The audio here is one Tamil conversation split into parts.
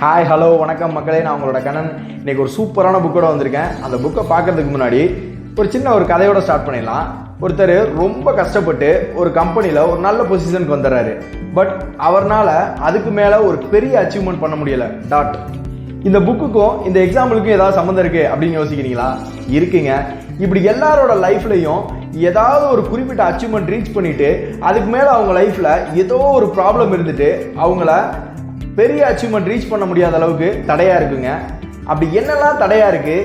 ஹாய் ஹலோ வணக்கம் மக்களே. நான் உங்களோட கண்ணன். இன்னைக்கு ஒரு சூப்பரான புக்கோட வந்திருக்கேன். அந்த புக்கை பார்க்கறதுக்கு முன்னாடி ஒரு சின்ன ஒரு கதையோட ஸ்டார்ட் பண்ணிடலாம். ஒருத்தர் ரொம்ப கஷ்டப்பட்டு ஒரு கம்பெனியில் ஒரு நல்ல பொசிஷனுக்கு வந்துடுறாரு. பட் அவர்னால அதுக்கு மேலே ஒரு பெரிய அச்சீவ்மெண்ட் பண்ண முடியல. டாட் இந்த புக்குக்கும் இந்த எக்ஸாம்பிளுக்கும் ஏதாவது சம்மந்தம் இருக்கு அப்படின்னு யோசிக்கிறீங்களா? இருக்குங்க. இப்படி எல்லாரோட லைஃப்லையும் ஏதாவது ஒரு குறிப்பிட்ட அச்சீவ்மெண்ட் ரீச் பண்ணிட்டு அதுக்கு மேலே அவங்க லைஃப்ல ஏதோ ஒரு ப்ராப்ளம் இருந்துட்டு அவங்கள பெரிய அச்சீவ்மெண்ட் ரீச் பண்ண முடியாத அளவுக்கு தடையா இருக்குங்க. அப்படி என்னெல்லாம் தடையா இருக்கு?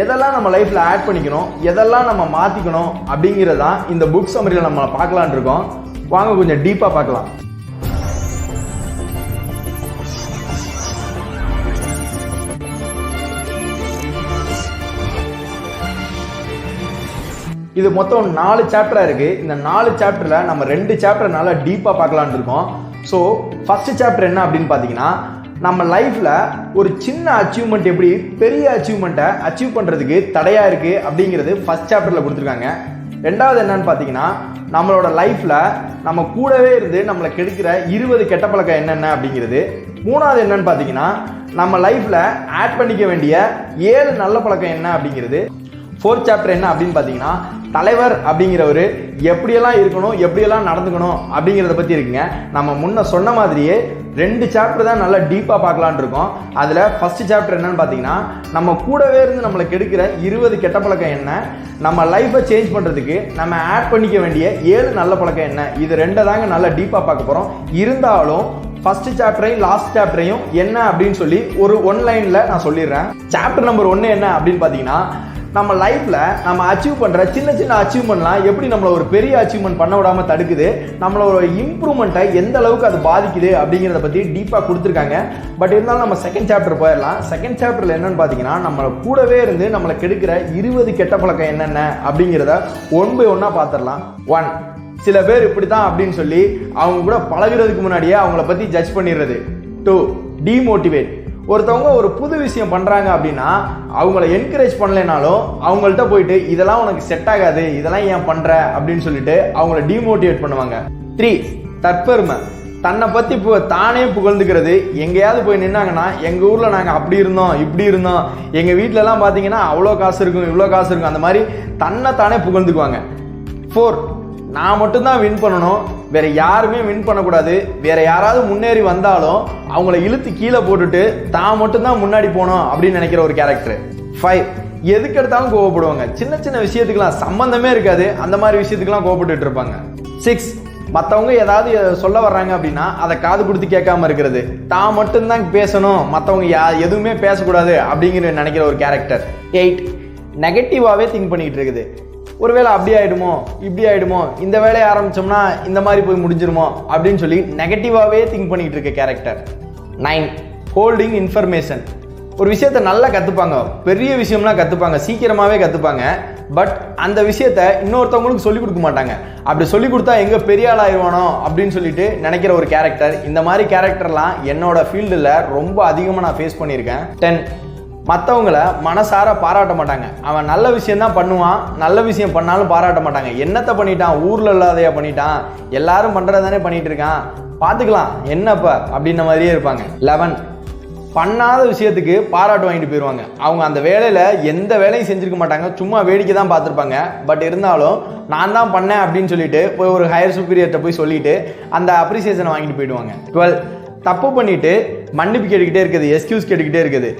எதெல்லாம் நம்ம லைஃப்ல ஆட் பண்ணிக்கணும்? எதெல்லாம் நம்ம மாத்திக்கணும்? அப்படிங்கிறதான் இந்த புக் சமரியில் நம்ம பார்க்கலான் இருக்கோம். வாங்க கொஞ்சம் டீப்பா பார்க்கலாம். இது மொத்தம் நாலு சாப்டரா இருக்கு. இந்த நாலு சாப்டர்ல நம்ம ரெண்டு சாப்டர் நல்லா டீப்பா பார்க்கலான் இருக்கோம். ஸோ ஃபஸ்ட்டு சாப்டர் என்ன அப்படின்னு பார்த்தீங்கன்னா நம்ம லைஃப்பில் ஒரு சின்ன அச்சீவ்மெண்ட் எப்படி பெரிய அச்சீவ்மெண்ட்டை அச்சீவ் பண்ணுறதுக்கு தடையாக இருக்குது அப்படிங்கிறது ஃபஸ்ட் சாப்டரில் கொடுத்துருக்காங்க. ரெண்டாவது என்னன்னு பார்த்தீங்கன்னா நம்மளோட லைஃப்பில் நம்ம கூடவே இருந்து நம்மளை கெடுக்கிற இருபது கெட்ட பழக்கம் என்னென்ன அப்படிங்கிறது. மூணாவது என்னன்னு பார்த்தீங்கன்னா நம்ம லைஃப்பில் ஆட் பண்ணிக்க வேண்டிய ஏழு நல்ல பழக்கம் என்ன அப்படிங்கிறது. ஃபோர்த் சாப்டர் என்ன அப்படின்னு பார்த்தீங்கன்னா தலைவர் அப்படிங்கிறவர் எப்படியெல்லாம் இருக்கணும் எப்படியெல்லாம் நடந்துக்கணும் அப்படிங்கிறத பற்றி இருக்குங்க. நம்ம முன்ன சொன்ன மாதிரியே ரெண்டு சாப்டர் தான் நல்லா டீப்பாக பார்க்கலான் இருக்கோம். அதில் ஃபஸ்ட்டு சாப்டர் என்னன்னு பார்த்தீங்கன்னா நம்ம கூடவே இருந்து நம்மளை கெடுக்கிற இருபது கெட்ட பழக்கம் என்ன? நம்ம லைஃப்பை சேஞ்ச் பண்ணுறதுக்கு நம்ம ஆட் பண்ணிக்க வேண்டிய ஏழு நல்ல பழக்கம் என்ன? இது ரெண்டை தாங்க நல்லா டீப்பாக பார்க்க போகிறோம் இருந்தாலும் ஃபர்ஸ்ட் சாப்டரையும் லாஸ்ட் சாப்டரையும் என்ன அப்படின்னு சொல்லி ஒரு ஒன் லைனில் நான் சொல்லிடுறேன். சாப்டர் நம்பர் ஒன்று என்ன அப்படின்னு பார்த்தீங்கன்னா நம்ம லைஃப்பில் நம்ம அச்சீவ் பண்ணுற சின்ன சின்ன அச்சீவ்மெண்ட்லாம் எப்படி நம்மளை ஒரு பெரிய அச்சீவ்மெண்ட் பண்ண விடாமல் தடுக்குது நம்மளோட இம்ப்ரூவ்மெண்ட்டை எந்த அளவுக்கு அது பாதிக்குது அப்படிங்கிறத பற்றி டீப்பாக கொடுத்துருக்காங்க. பட் இருந்தாலும் நம்ம செகண்ட் சாப்டர் போயிடலாம். செகண்ட் சாப்டரில் என்னென்னு பார்த்தீங்கன்னா நம்மளை கூடவே இருந்து நம்மளை கெடுக்கிற இருபது கெட்ட பழக்கம் என்னென்ன அப்படிங்கிறத ஒன் பை ஒன்னாக பார்த்துடலாம் ஒன் சில பேர் இப்படி தான் அப்படின்னு சொல்லி அவங்க கூட பழகிறதுக்கு முன்னாடியே அவங்கள பற்றி ஜட்ஜ் பண்ணிடுறது. டூ டிமோட்டிவேட் ஒருத்தவங்க ஒரு புது விஷயம் பண்ணுறாங்க அப்படின்னா அவங்கள என்கரேஜ் பண்ணலைனாலும் அவங்கள்ட்ட போயிட்டு இதெல்லாம் உனக்கு செட் ஆகாது இதெல்லாம் ஏன் பண்ணுற அப்படின்னு சொல்லிட்டு அவங்கள டிமோட்டிவேட் பண்ணுவாங்க. த்ரீ தற்பெருமை. தன்னை பற்றி இப்போ தானே புகழ்ந்துக்கிறது. எங்கேயாவது போய் நின்னாங்கன்னா எங்கள் ஊரில் நாங்கள் அப்படி இருந்தோம் இப்படி இருந்தோம். எங்கள் வீட்டிலலாம் பார்த்தீங்கன்னா அவ்வளோ காசு இருக்கும் இவ்வளோ காசு இருக்கும். அந்த மாதிரி தன்னை தானே புகழ்ந்துக்குவாங்க. ஃபோர் நான் மட்டும்தான் வின் பண்ணணும். வேற யாருமே வின் பண்ணக்கூடாது. வேற யாராவது முன்னேறி வந்தாலும் அவங்கள இழுத்து கீழே போட்டுட்டு தான் மட்டும்தான் முன்னாடி போகணும் அப்படின்னு நினைக்கிற ஒரு கேரக்டர் ஃபைவ் எதுக்கு எடுத்தாலும் கோவப்படுவாங்க. சின்ன சின்ன விஷயத்துக்குலாம் சம்பந்தமே இருக்காது. அந்த மாதிரி விஷயத்துக்குலாம் கோவப்பட்டுட்டு இருப்பாங்க. சிக்ஸ் மற்றவங்க ஏதாவது சொல்ல வர்றாங்க அப்படின்னா அதை காது கொடுத்து கேட்காம இருக்கிறது. தான் மட்டும்தான் பேசணும். மற்றவங்க யா எதுவுமே பேசக்கூடாது அப்படிங்கிற நினைக்கிற ஒரு கேரக்டர் எயிட் நெகட்டிவாகவே திங்க் பண்ணிக்கிட்டு இருக்குது. ஒருவேளை அப்படி ஆயிடுமோ இப்படி ஆயிடுமோ இந்த வேலையை ஆரம்பிச்சோம்னா இந்த மாதிரி போய் முடிஞ்சிருமோ அப்படின்னு சொல்லி நெகட்டிவாகவே திங்க் பண்ணிட்டு இருக்க கேரக்டர் நைன் ஹோல்டிங் இன்ஃபர்மேஷன் ஒரு விஷயத்த நல்லா கற்றுப்பாங்க பெரிய விஷயம்லாம் கற்றுப்பாங்க சீக்கிரமாகவே கற்றுப்பாங்க பட் அந்த விஷயத்த இன்னொருத்தவங்களுக்கு சொல்லிக் கொடுக்க மாட்டாங்க. அப்படி சொல்லிக் கொடுத்தா எங்கே பெரிய ஆள் ஆயிடுவானோ அப்படின்னு சொல்லிட்டு நினைக்கிற ஒரு கேரக்டர் இந்த மாதிரி கேரக்டர்லாம் என்னோட ஃபீல்டில் ரொம்ப அதிகமாக நான் ஃபேஸ் பண்ணியிருக்கேன். டென் மற்றவங்கள மனசார பாராட்ட மாட்டாங்க. அவன் நல்ல விஷயம் தான் பண்ணுவான் நல்ல விஷயம் பண்ணாலும் பாராட்ட மாட்டாங்க. என்னத்தை பண்ணிட்டான்? ஊரில் இல்லாதையா பண்ணிட்டான்? எல்லாரும் பண்ணுறதானே பண்ணிட்டு இருக்கான். பார்த்துக்கலாம் என்னப்பா அப்படின்ன மாதிரியே இருப்பாங்க. லெவன் பண்ணாத விஷயத்துக்கு பாராட்டு வாங்கிட்டு போயிடுவாங்க அவங்க அந்த வேலையில் எந்த வேலையும் செஞ்சுருக்க மாட்டாங்க. சும்மா வேடிக்கை தான் பார்த்துருப்பாங்க. பட் இருந்தாலும் நான் தான் பண்ணேன் அப்படின்னு சொல்லிட்டு போய் ஒரு ஹையர் சுப்பீரியர்கிட்ட போய் சொல்லிட்டு அந்த அப்ரிசியேஷனை வாங்கிட்டு போயிடுவாங்க. டுவெல் தப்பு பண்ணிட்டு மன்னிப்பு கேட்டுக்கிட்டே இருக்குது எக்ஸ்கியூஸ் கேட்டுக்கிட்டே இருக்குது.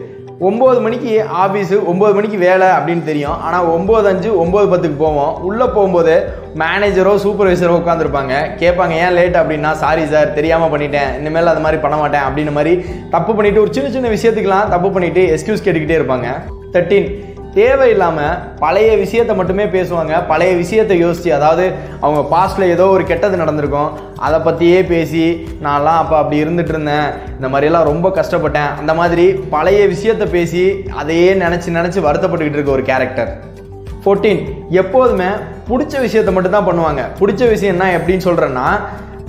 ஒம்பது மணிக்கு ஆஃபீஸு ஒம்பது மணிக்கு வேலை அப்படின்னு தெரியும். ஆனால் ஒம்பது அஞ்சு ஒம்பது பத்துக்கு போவோம். உள்ளே போகும்போது மேனேஜரோ சூப்பர்வைசரோ உட்காந்துருப்பாங்க கேட்பாங்க ஏன் லேட் அப்படின்னா? சாரி சார் தெரியாமல் பண்ணிட்டேன். இனிமேல் அது மாதிரி பண்ண மாட்டேன். அப்படின்னு மாதிரி தப்பு பண்ணிவிட்டு ஒரு சின்ன சின்ன விஷயத்துக்கெலாம் தப்பு பண்ணிவிட்டு எக்ஸ்கியூஸ் கேட்டுக்கிட்டே இருப்பாங்க. தேர்ட்டீன் தேவையில்லாமல் பழைய விஷயத்தை மட்டுமே பேசுவாங்க. பழைய விஷயத்தை யோசித்து அதாவது அவங்க பாஸ்டில் ஏதோ ஒரு கெட்டது நடந்திருக்கும். அதை பற்றியே பேசி நான்லாம் அப்போ அப்படி இருந்துட்டு இருந்தேன் இந்த மாதிரிலாம் ரொம்ப கஷ்டப்பட்டேன். அந்த மாதிரி பழைய விஷயத்தை பேசி அதையே நினச்சி நினச்சி வருத்தப்பட்டுக்கிட்டு இருக்க ஒரு கேரக்டர் ஃபோர்டீன் எப்போதுமே பிடிச்ச விஷயத்தை மட்டும் தான் பண்ணுவாங்க. பிடிச்ச விஷயம் என்ன எப்படின்னு சொல்கிறேன்னா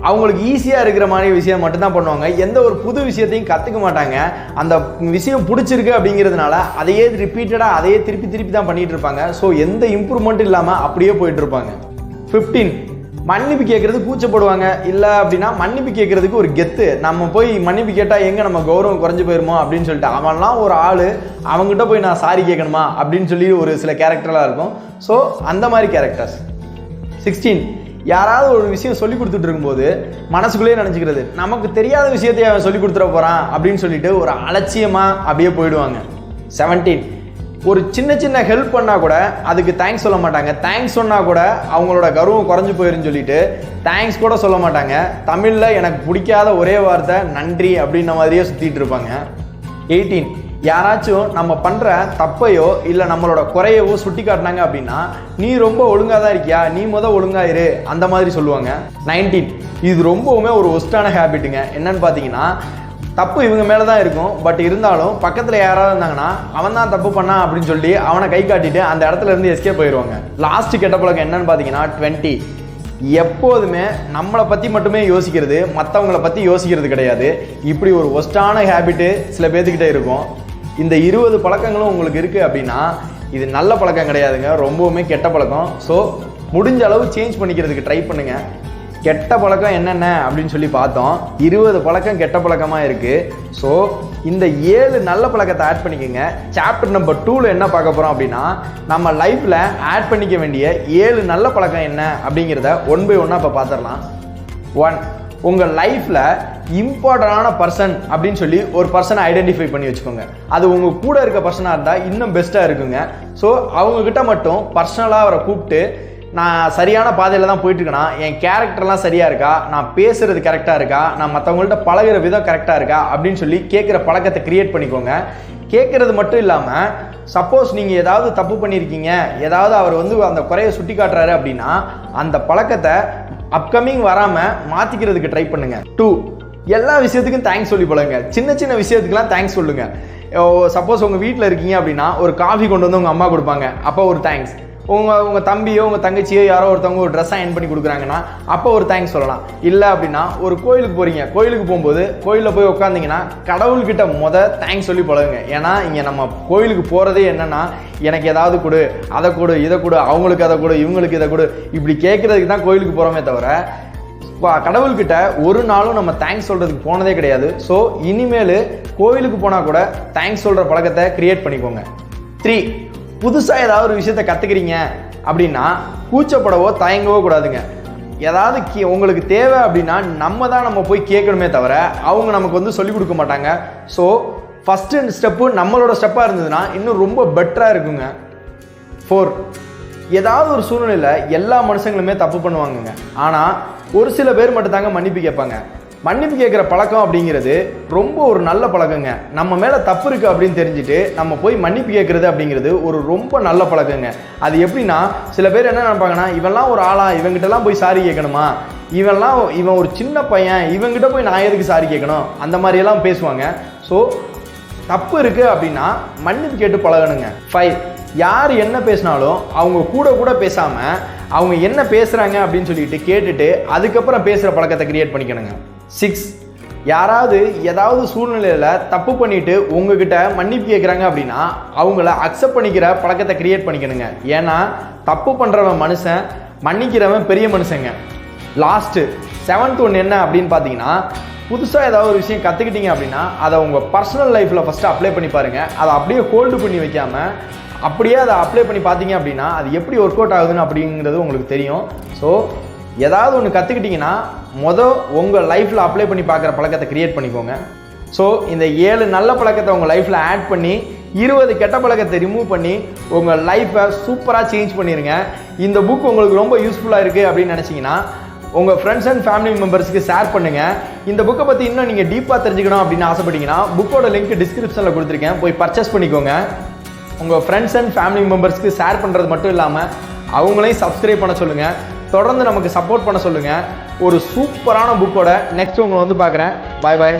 அவங்களுக்கு ஈஸியாக இருக்கிற மாதிரி விஷயம் மட்டும்தான் பண்ணுவாங்க. எந்த ஒரு புது விஷயத்தையும் கற்றுக்க மாட்டாங்க. அந்த விஷயம் பிடிச்சிருக்கு அப்படிங்கிறதுனால அதையே ரிப்பீட்டடாக அதையே திருப்பி திருப்பி தான் பண்ணிட்டு இருப்பாங்க. ஸோ எந்த இம்ப்ரூவ்மெண்ட் இல்லாமல் அப்படியே போயிட்டு இருப்பாங்க. ஃபிஃப்டீன் மன்னிப்பு கேட்கறது கூச்சப்படுவாங்க. இல்லை அப்படின்னா மன்னிப்பு கேட்கறதுக்கு ஒரு கெத்து. நம்ம போய் மன்னிப்பு கேட்டால் எங்கே நம்ம கௌரவம் குறைஞ்சு போயிருமோ அப்படின்னு சொல்லிட்டு அவன்லாம் ஒரு ஆள் அவங்ககிட்ட போய் நான் சாரி கேட்கணுமா அப்படின்னு சொல்லி ஒரு சில கேரக்டர்லாம் இருக்கும். ஸோ அந்த மாதிரி கேரக்டர்ஸ் சிக்ஸ்டீன் யாராவது ஒரு விஷயம் சொல்லி கொடுத்துட்டு இருக்கும்போது மனசுக்குள்ளேயே நினச்சிக்கிறது. நமக்கு தெரியாத விஷயத்தை அவன் சொல்லி கொடுத்துட போகிறான் அப்படின்னு சொல்லிட்டு ஒரு அலட்சியமாக அப்படியே போயிடுவாங்க. செவன்டீன் ஒரு சின்ன சின்ன ஹெல்ப் பண்ணால் கூட அதுக்கு தேங்க்ஸ் சொல்ல மாட்டாங்க. தேங்க்ஸ் சொன்னால் கூட அவங்களோட கர்வம் குறைஞ்சு போயிருன்னு சொல்லிட்டு தேங்க்ஸ் கூட சொல்ல மாட்டாங்க. தமிழில் எனக்கு பிடிக்காத ஒரே வார்த்தை நன்றி அப்படின்ன மாதிரியே சுற்றிட்டு இருப்பாங்க. எயிட்டீன் யாராச்சும் நம்ம பண்ணுற தப்பையோ இல்லை நம்மளோட குறையவோ சுட்டி காட்டினாங்க அப்படின்னா நீ ரொம்ப ஒழுங்காக தான் இருக்கியா? நீ முத ஒழுங்காயிரு அந்த மாதிரி சொல்லுவாங்க. நைன்டீன். இது ரொம்பவுமே ஒரு ஒஸ்டான ஹேபிட்டுங்க. என்னன்னு பார்த்தீங்கன்னா தப்பு இவங்க மேலே தான் இருக்கும். பட் இருந்தாலும் பக்கத்தில் யாராவது இருந்தாங்கன்னா அவன் தான் தப்பு பண்ணான் அப்படின்னு சொல்லி அவனை கை காட்டிட்டு அந்த இடத்துல இருந்து எஸ்கேப் போயிடுவாங்க லாஸ்ட் கெட்ட பழக்கம் என்னன்னு பார்த்தீங்கன்னா டுவெண்ட்டி எப்போதுமே நம்மளை பற்றி மட்டுமே யோசிக்கிறது மற்றவங்கள பற்றி யோசிக்கிறது கிடையாது. இப்படி ஒரு ஒஸ்டான ஹேபிட்டு சில பேர்த்துக்கிட்டே இருக்கும். இந்த இருபது பழக்கங்களும் உங்களுக்கு இருக்குது அப்படின்னா இது நல்ல பழக்கம் கிடையாதுங்க. ரொம்பவுமே கெட்ட பழக்கம். ஸோ முடிஞ்ச அளவு சேஞ்ச் பண்ணிக்கிறதுக்கு ட்ரை பண்ணுங்கள் கெட்ட பழக்கம் என்னென்ன அப்படின்னு சொல்லி பார்த்தோம். இருபது பழக்கம் கெட்ட பழக்கமாக இருக்குது ஸோ இந்த ஏழு நல்ல பழக்கத்தை ஆட் பண்ணிக்கோங்க. சாப்டர் நம்பர் டூவில் என்ன பார்க்க போகிறோம் அப்படின்னா நம்ம லைஃப்பில் ஆட் பண்ணிக்க வேண்டிய ஏழு நல்ல பழக்கம் என்ன அப்படிங்கிறத ஒன் பை ஒன்னாக இப்போ பார்த்துடலாம். ஒன் உங்கள் லைஃப்பில் இம்பார்ட்டண்டான பர்சன் அப்படின்னு சொல்லி ஒரு பர்சனை ஐடென்டிஃபை பண்ணி வச்சுக்கோங்க. அது உங்கள் கூட இருக்க பர்சனாக இருந்தால் இன்னும் பெஸ்ட்டாக இருக்குங்க. ஸோ அவங்கக்கிட்ட மட்டும் பர்சனலாக அவரை கூப்பிட்டு நான் சரியான பாதையில் தான் போயிட்டுருக்கேனா? என் கேரக்டர்லாம் சரியாக இருக்கா? நான் பேசுகிறது கரெக்டாக இருக்கா? நான் மற்றவங்கள்ட்ட பழகிற விதம் கரெக்டாக இருக்கா? அப்படின்னு சொல்லி கேட்குற பழக்கத்தை கிரியேட் பண்ணிக்கோங்க. கேட்குறது மட்டும் இல்லாமல் சப்போஸ் நீங்கள் ஏதாவது தப்பு பண்ணியிருக்கீங்க ஏதாவது அவர் வந்து அந்த குறையை சுட்டி காட்டுறாரு அப்படின்னா அந்த பழக்கத்தை அப்கமிங் வராமல் மாற்றிக்கிறதுக்கு ட்ரை பண்ணுங்கள் டூ எல்லா விஷயத்துக்கும் தேங்க்ஸ் சொல்லி பழங்க சின்ன சின்ன விஷயத்துக்குலாம் தேங்க்ஸ் சொல்லுங்கள் சப்போஸ் உங்கள் வீட்டில் இருக்கீங்க அப்படின்னா ஒரு காஃபி கொண்டு வந்து உங்கள் அம்மா கொடுப்பாங்க. அப்போ ஒரு தேங்க்ஸ் உங்கள் உங்கள் தம்பியோ உங்கள் தங்கச்சியோ யாரோ ஒருத்தவங்க ஒரு ட்ரெஸ் அயன் பண்ணி கொடுக்குறாங்கன்னா அப்போ ஒரு தேங்க்ஸ் சொல்லலாம். இல்லை அப்படின்னா ஒரு கோயிலுக்கு போகிறீங்க கோயிலுக்கு போகும்போது கோயிலில் போய் உட்காந்திங்கன்னா கடவுள்கிட்ட முத தேங்க்ஸ் சொல்லி பழகுங்க. ஏன்னா இங்கே நம்ம கோயிலுக்கு போகிறதே என்னென்னா எனக்கு ஏதாவது கொடு அதை கொடு இதை கொடு அவங்களுக்கு அதை கொடு இவங்களுக்கு இதை கொடு. இப்படி கேட்குறதுக்கு தான் கோயிலுக்கு போகிறோமே தவிர கடவுள்கிட்ட ஒரு நாளும் நம்ம தேங்க்ஸ் சொல்கிறதுக்கு போனதே கிடையாது. ஸோ இனிமேல் கோயிலுக்கு போனால் கூட தேங்க்ஸ் சொல்கிற பழக்கத்தை கிரியேட் பண்ணிக்கோங்க. த்ரீ புதுசாக ஏதாவது ஒரு விஷயத்த கற்றுக்கிறீங்க அப்படின்னா கூச்சப்படவோ தயங்கவோ கூடாதுங்க. ஏதாவது கே உங்களுக்கு தேவை அப்படின்னா நம்ம தான் நம்ம போய் கேட்கணுமே தவிர அவங்க நமக்கு வந்து சொல்லிக் கொடுக்க மாட்டாங்க. ஸோ ஃபஸ்ட்டு ஸ்டெப்பு நம்மளோட ஸ்டெப்பாக இருந்ததுன்னா இன்னும் ரொம்ப பெட்டராக இருக்குங்க. ஃபோர் ஏதாவது ஒரு சூழ்நிலையில் எல்லா மனுஷங்களுமே தப்பு பண்ணுவாங்கங்க. ஆனால் ஒரு சில பேர் மட்டும் தாங்க மன்னிப்பு கேட்பாங்க. மன்னிப்பு கேட்குற பழக்கம் அப்படிங்கிறது ரொம்ப ஒரு நல்ல பழக்கங்க. நம்ம மேலே தப்பு இருக்குது அப்படின்னு தெரிஞ்சுட்டு நம்ம போய் மன்னிப்பு கேட்குறது அப்படிங்கிறது ஒரு ரொம்ப நல்ல பழக்கங்க. அது எப்படின்னா சில பேர் என்ன நினைப்பாங்கன்னா இவன்லாம் ஒரு ஆளா? இவங்கிட்டலாம் போய் சாரி கேட்கணுமா? இவன்லாம் இவன் ஒரு சின்ன பையன் இவங்கிட்ட போய் நான் எதுக்கு சாரி கேட்கணும்? அந்த மாதிரியெல்லாம் பேசுவாங்க. ஸோ தப்பு இருக்குது அப்படின்னா மன்னிப்பு கேட்டு பழகணுங்க. ஃபைவ் யார் என்ன பேசினாலும் அவங்க கூட கூட பேசாமல் அவங்க என்ன பேசுகிறாங்க அப்படின்னு சொல்லிட்டு கேட்டுட்டு அதுக்கப்புறம் பேசுகிற பழக்கத்தை க்ரியேட் பண்ணிக்கணுங்க. சிக்ஸ் யாராவது ஏதாவது சூழ்நிலையில் தப்பு பண்ணிட்டு உங்ககிட்ட மன்னிப்பு கேட்குறாங்க அப்படின்னா அவங்கள அக்செப்ட் பண்ணிக்கிற பழக்கத்தை கிரியேட் பண்ணிக்கணுங்க. ஏன்னா தப்பு பண்ணுறவன் மனுஷன் மன்னிக்கிறவன் பெரிய மனுஷங்க. லாஸ்ட்டு செவன்த் ஒன்று என்ன அப்படின்னு பார்த்தீங்கன்னா புதுசாக ஏதாவது ஒரு விஷயம் கற்றுக்கிட்டீங்க அப்படின்னா அதை உங்கள் பர்சனல் லைஃப்பில் ஃபஸ்ட்டு அப்ளை பண்ணி பாருங்கள் அதை அப்படியே ஹோல்டு பண்ணி வைக்காமல் அப்படியே அதை அப்ளை பண்ணி பார்த்தீங்க அப்படின்னா அது எப்படி ஒர்க் அவுட் ஆகுதுன்னு அப்படிங்கிறது உங்களுக்கு தெரியும். ஸோ ஏதாவது ஒன்று கற்றுக்கிட்டிங்கன்னா மொதல் உங்கள் லைஃப்பில் அப்ளை பண்ணி பார்க்குற பழக்கத்தை க்ரியேட் பண்ணிக்கோங்க. ஸோ இந்த ஏழு நல்ல பழக்கத்தை உங்கள் லைஃப்பில் ஆட் பண்ணி இருபது கெட்ட பழக்கத்தை ரிமூவ் பண்ணி உங்கள் லைஃப்பை சூப்பராக சேஞ்ச் பண்ணிடுங்க இந்த புக் உங்களுக்கு ரொம்ப யூஸ்ஃபுல்லாக இருக்குது அப்படின்னு நினச்சிங்கன்னா உங்கள் ஃப்ரெண்ட்ஸ் அண்ட் ஃபேமிலி மெம்பர்ஸ்க்கு ஷேர் பண்ணுங்கள் இந்த புக்கை பற்றி இன்னும் நீங்கள் டீப்பாக தெரிஞ்சுக்கணும் அப்படின்னு ஆசைப்பட்டீங்கன்னா புக்கோட லிங்க் டிஸ்கிரிப்ஷனில் கொடுத்துருக்கேன். போய் பர்ச்சேஸ் பண்ணிக்கோங்க. உங்கள் ஃப்ரெண்ட்ஸ் அண்ட் ஃபேமிலி மெம்பர்ஸ்க்கு ஷேர் பண்ணுறது மட்டும் இல்லாமல் அவங்களையும் சப்ஸ்கிரைப் பண்ண சொல்லுங்கள் தொடர்ந்து நமக்கு சப்போர்ட் பண்ண சொல்லுங்கள் ஒரு சூப்பரான புக்கோட நெக்ஸ்ட் உங்களை வந்து பார்க்குறேன். பாய் பாய்